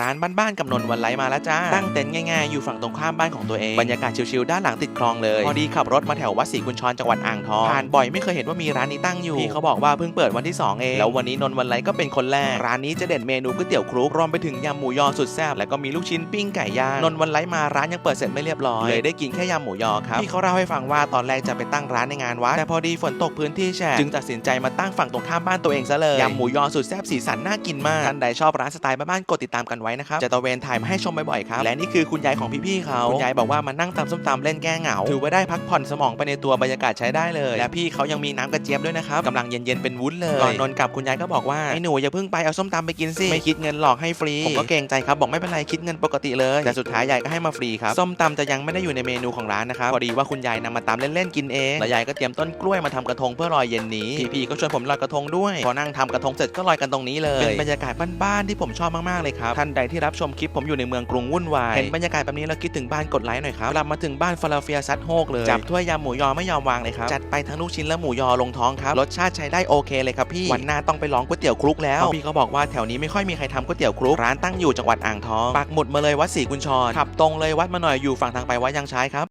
ร้านบ้านๆกับนนท์วันไลมาแล้วจ้า ตั้งเต็นท์ง่ายๆ อยู่ฝั่งตรงข้ามบ้านของตัวเอง บรรยากาศชิลๆ ด้านหลังติดคลองเลย พอดีขับรถมาแถววัดศรีกุญชรจังหวัดอ่างทองผ่านบ่อยไม่เคยเห็นว่ามีร้านนี้ตั้งอยู่พี่เขาบอกว่าเพิ่งเปิดวันที่ 2 เอง แล้ววันนี้นนท์วันไลก็เป็นคนแรก ร้านนี้จะเด่นเมนูก๋วยเตี๋ยวครุกรวมไปถึงยำหมูยอสุดแซ่บแล้วก็มีลูกชิ้นปิ้งไก่ย่างนนท์วันไลมาร้านยังเปิดเสร็จไม่เรียบร้อยเลยได้กินแค่ยำหมูยอครับพี่เขาเล่าให้ฟังว่าตอนแรกจะไปตั้งร้านในงานวัดแต่พอดีฝนตกพื้นที่แฉะจึงตัดสินใจมาตั้งฝั่งตรงข้ามบ้านตัวเองซะเลยยำหมูยอสุดแซ่บสีสันน่ากินมากท่านใดชอบร้านสไตล์บ้านๆกดติดตามกันไว้นะครับจะตระเวนถ่ายมาให้ชมบ่อยๆครับและนี่คือคุณยายของพี่ๆเขาคุณยายบอกว่ามานั่งตำส้มตำเล่นแก้เหงาถือว่าได้พักผ่อนสมองไปในตัวบรรยากาศใช้ได้เลย และพี่เขายังมีน้ำกระเจี๊ยบด้วยนะครับกำลังเย็นๆเป็นวุ้นเลยก่อนนอนกลับคุณยายก็บอกว่าไอ้หนูอย่าเพิ่งไปเอาส้มตำไปกินสิไม่คิดเงินหลอกให้ฟรีผมก็เกรงใจครับบอกไม่เป็นไรคิดเงินปกติเลยแต่สุดท้ายยายก็ให้มาฟรีครับส้มตำจะยังไม่ได้อยู่ในเมนูของร้านนะครับพอดีว่าคุณยายนำมาตำเล่นๆกินเองและยายก็เตรียมต้นกล้วยมาทำกระทงเพื่อลอยเย็นนี้พี่ๆก็ชวนผมลอยกระทงด้วยพอนั่งทำกระทงเสร็จก็ลอยกันตรงนี้เลยเป็นบรรยากาศบ้านๆที่ผมชอบมากๆเลยครับท่านใดที่รับชมคลิปผมอยู่ในเมืองกรุงวุ่นวาย เห็นบรรยากาศแบบนี้แล้วคิดถึงบ้านกดไลค์หน่อยครับกลับมาถึงบ้านฟาลาเฟียซัดโฮกเลยจับถ้วยยำหมูยอไม่ยอมวางเลยครับจัดไปทั้งลูกชิ้นและหมูยอลงท้องครับรสชาติใช้ได้โอเคเลยครับพี่วันหน้าต้องไปลองก๋วยเตี๋ยวคลุกแล้วเพราะพี่เขาบอกว่าแถวนี้ไม่ค่อยมีใครทำก๋วยเตี๋ยวคลุกร้านตั้งอยู่จังหวัดอ่างทองปักหมุดมาเลยวัดศรีกุญชรขับตรงเลยวัดมาหน่อยอยู่ฝั่งทางไปวัดยังใช้ครับ